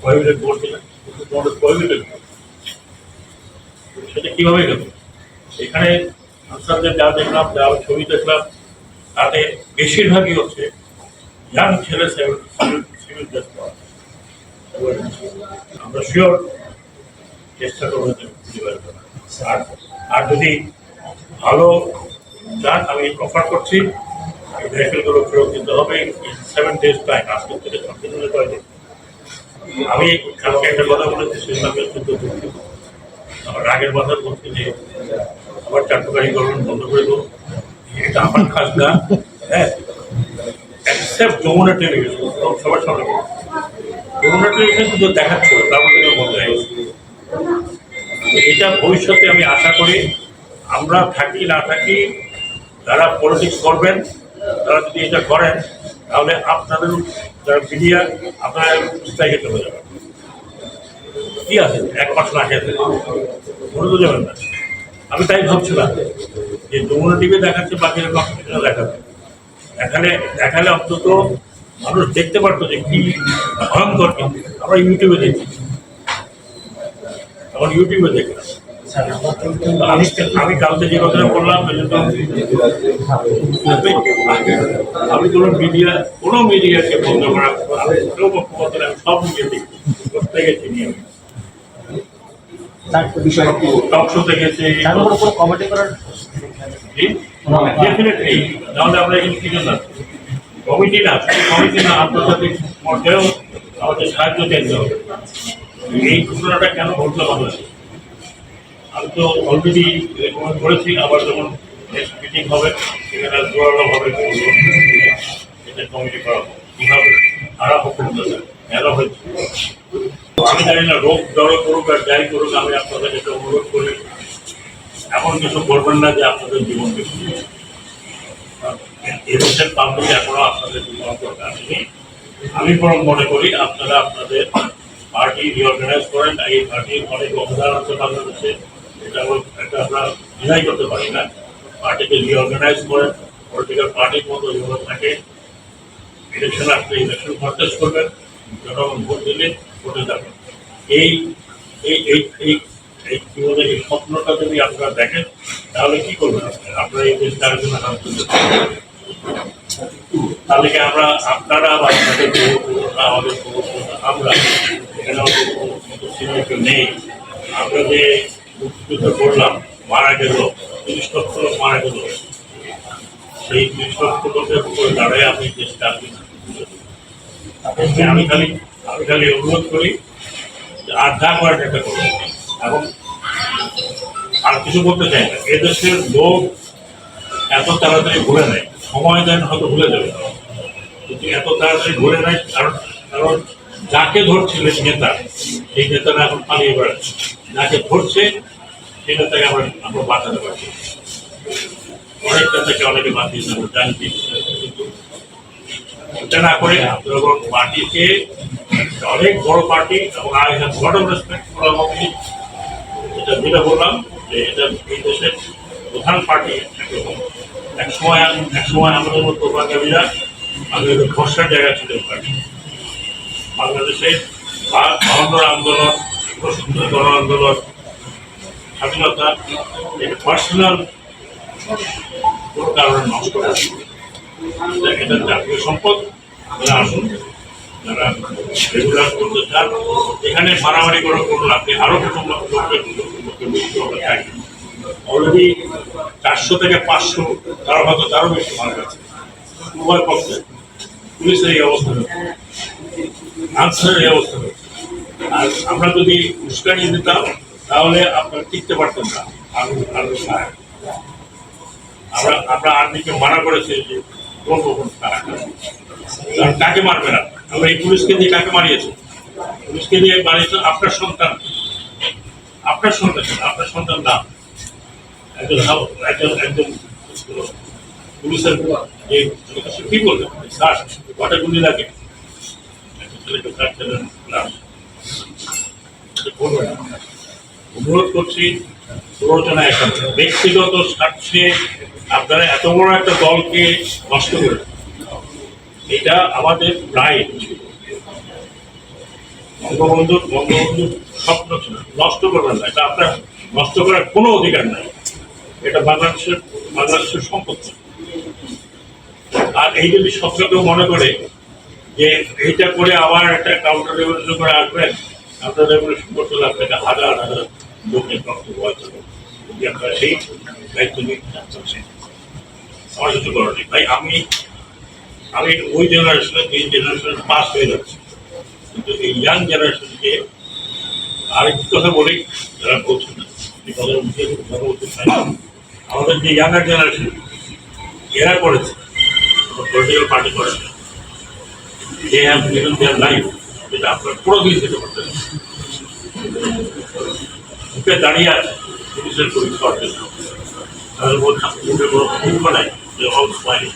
কয়েকটা সেটা কীভাবে গেল এখানে যা দেখলাম, যা ছবি দেখলাম তাতে বেশিরভাগই হচ্ছে ইয়াং ছেলে আমরা শিওর চেষ্টা করব। আর যদি ভালো চান আমি অফার করছি ভেহিকেলগুলো ফেরত দিতে হবে সেভেন ডেজ টাইম আজকে থেকে কন্টিনিউ করে আমি কালকে একটা কথা বলেছি সেটা আমি অত্যন্ত দুঃখিত আমার রাগের কথা বলছি যে আবার চাট্টকারি গঠন বন্ধ করে দেবো। এটা আমার কাজ না হ্যাঁ? অ্যাকসেপ্ট যমুনা টেলিভিশন সবার সামনে। যমুনা টেলিভিশন শুধু দেখাচ্ছিল তারপর থেকে বন্ধ হয়ে এটা ভবিষ্যতে আমি আশা করি, আমরা থাকি, না থাকি, যারা পলিটিক্স করবেন তারা যদি এটা করেন, তাহলে আপনাদের যারা মিডিয়া আপনার উৎসাহিত হয়ে যাবেন কি আছে? এক মাস না খেতে মনে তো যাবেন না। আমি তাই ভাবছিলাম যে যমুনা টিভি দেখাচ্ছে কম্পিটিশনে দেখাবে। দেখালে দেখালে অন্তত মানুষ দেখতে পারতো যে কি ভয়ঙ্কর আমরা ইউটিউবে দেখি। এখন ইউটিউবে দেখলাম আমি আমি কালকে যে কথাটা বললাম আমি কোনো মিডিয়া কোনো মিডিয়াকে বন্ধ করা আমি সব মিডিয়া দেখি প্রত্যেকে চিনি আমি। কমিটি না কমিটি না আন্তর্জাতিক পর্যায়েও আমাদের সাহায্য চাইতে হবে। এই ঘটনাটা কেন ঘটলো বাংলাদেশে আমি তো অলরেডি রেকমেন্ড করেছি, আবার যখন নেক্সট মিটিং হবে, সেখানে জোরালোভাবে বলব এটা কমিটি করা হবে। কীভাবে খারাপ হচ্ছে কেন হয়েছে আমি জানি না, রোগ জড়ো করুক আর যাই করুক, আমি আপনাদের এটা অনুরোধ করি, এমন কিছু করবেন না যে আপনাদের জীবন এদেশের পাবলিক এখনও আপনাদের জীবন দরকার আসেনি আমি বরং মনে করি, আপনারা আপনাদের পার্টি রিঅর্গানাইজ করেন, এই পার্টির অনেক অবদান আছে বাংলাদেশে। হল- এটা আমরা ডিনাই করতে পারি না। পার্টিকে রিঅর্গানাইজ করেন পলিটিক্যাল পার্টির মতো যেভাবে থাকে ইলেকশন আসলে ইলেকশন কন্টেস্ট করবেন, জনগণ ভোট দিলে ভোটে যাবেন। এই এই এই এই কি বলে, এই স্বপ্নটা যদি আপনারা দেখেন, তাহলে কি করবেন আপনারা? এই দেশটা আরেকজন হাত তুলতে তাহলে কি আমরা, আপনারা বা আমাদের আমরা, এখানে আমাদের নেই। আমরা যে মুক্তিযুদ্ধ করলাম, মারা গেল তিরিশ লক্ষ লোক মারা গেল। সেই তিরিশ উপরে দাঁড়ায় আমি আছি আমি খালি আমি খালি অনুরোধ করি যে আর যা করার একটা করুন। এবং আর কিছু বলতে চাই না। এদেশের লোক এত তাড়াতাড়ি ভুলে নেয়। সময় দেন হয়তো ভুলে যাবে। কিন্তু এত তাড়াতাড়ি ভুলে নেয়, কারণ কারণ যাকে ধরছিলেন নেতা, সেই নেতারা এখন পালিয়ে বেড়াচ্ছে। যাকে ধরছে সেই নেতাকে আমরা আমরা বাঁচাতে পারছি। অনেক নেতাকে অনেকে বাঁচিয়েছে আমরা জানি কিন্তু। এটা না করে আপনারা পার্টিকে অনেক বড় পার্টি এবং I have lot of respect for আমাকে এটা যেটা বললাম যে এটা এই দেশের প্রধান পার্টি এক সময় এক সময় আমাদের মতো বাঙালিরা আমাদের ভরসার জায়গা ছিল পার্টি বাংলাদেশে বা- আন্দোলন গণ আন্দোলন স্বাধীনতা, এটা পার্সোনাল কোনো কারণে নষ্ট জাতীয় সম্পদ। যারা এখানে মারামারি করার কোনো লাভ নেই। আরও কিছু অলরেডি চারশো থেকে পাঁচশো, তার হয়তো তারও বেশি মারা গেছে উভয় পক্ষে। পুলিশের এই অবস্থা আনসারের এই অবস্থা হচ্ছে আর আমরা যদি উস্কানি দিতাম, তাহলে আপনারা টিকতে পারতেন না। আমরা আমরা আর্মিকে মানা করেছি যে। কাকে মারবে না? আমরা এই পুলিশকে দিয়ে কাকে মারিয়েছি? পুলিশকে দিয়ে মারিয়েছে আপনার সন্তান। আপনার সন্তান আপনার সন্তান না। একজন একজন একজন পুলিশের কি বলবে? গুলি লাগে? একটা ছেলেকে ছেলের। অনুরোধ করছি, প্ররোচনা এখন। ব্যক্তিগত স্বার্থে আপনারা এত বড় একটা দলকে নষ্ট করে এটা আমাদের রাইট বঙ্গবন্ধু বঙ্গবন্ধু স্বপ্ন ছিল, নষ্ট করবেন না। এটা আপনার নষ্ট করার কোনো অধিকার নাই। এটা বাংলাদেশের বাংলাদেশের সম্পত্তি আর এই যদি কেউ মনে করে যে এইটা করে আবার একটা কাউন্টার করে আসবেন কাউন্টার রেভলিউশন করতে হলে আপনাকে হাজার হাজার লোকের রক্ত বয় করবে যদি আপনারা সেই দায়িত্ব নিতে চাচ্ছেন আমার কিছু করার নেই ভাই, আমি আমি ওই জেনারেশনের এই জেনারেশনের পাস হয়ে যাচ্ছি, কিন্তু এই ইয়াং জেনারেশনকে আরেকটি কথা বলি, যারা বলছেন না বলতে চাই না। আমাদের যে ইয়াঙ্গার জেনারেশন এরা করেছে পলিটিক্যাল পার্টি করে they have given their life যেটা আপনার কোনোদিন দিতে পারতেন না। মুখে দাঁড়িয়ে আছে, পুলিশের পুলিশ করতেন তাদের মধ্যে মুখে কোনো দুঃখ নাই, যে অল স্মাইলিং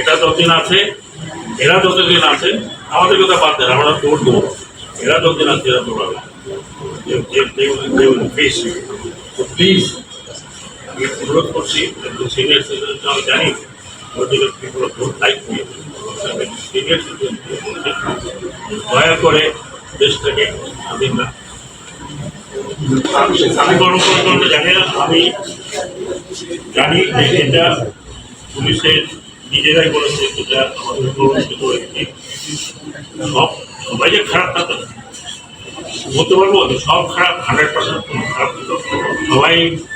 এটা যতদিন আছে, এরা যতদিন আছে আমাদের কথা বাদ দেন, আমরা দৌড় দেবো। এরা যতদিন আছে, এরা দৌড়াবে। প্লিজ আমি অনুরোধ করছি সিনিয়র সিটিজেন আমি জানি সিনিয়র সিটিজেন দয়া করে দেশটাকে স্বাধীন না আমি কর্মকর্তা জানি না, আমি জানি যে এটা পুলিশের নিজেরাই বলেছে যেটা আমাদের প্রবর্তিত একটি সব সবাই যে খারাপ তা বলতে পারব সব খারাপ হান্ড্রেড পার্সেন্ট খারাপ ছিল সবাই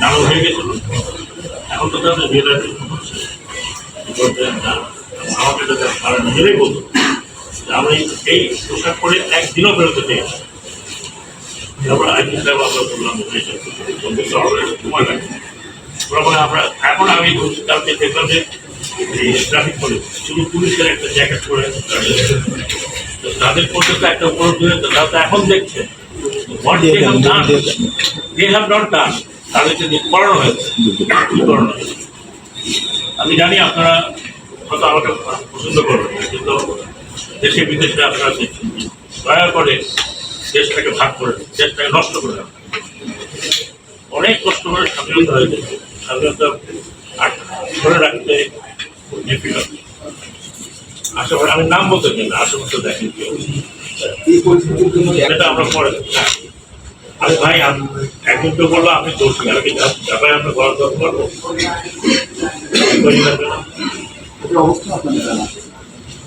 ডাউন হয়ে গেছিল এখন তো তাদের না। আমাকে তো তারা নিজেরাই বলতো যে আমি এই পোশাক পরে একদিনও বেরোতে আমরা আমরা এখন আমি পরে একটা তারা এখন দেখছে. তাদেরকে করানো হয়েছে? আমি জানি আপনারা হয়তো আমাকে পছন্দ করবেন, কিন্তু দেশে বিদেশে আপনারা দেখছেন। দয়া করে দেশটাকে ভাগ করে দেশটাকে নষ্ট করে অনেক কষ্ট করে স্বাধীনতা হয়েছে স্বাধীনতা ধরে রাখতে ডিফিকাল্ট আশেপাশে আমি নাম বলতে চাই না আশেপাশে দেখেন এটা আমরা পরে হ্যাঁ। ভাই একজন তো বলল দোষী আমি কি ব্যাপারে আমরা? অবস্থা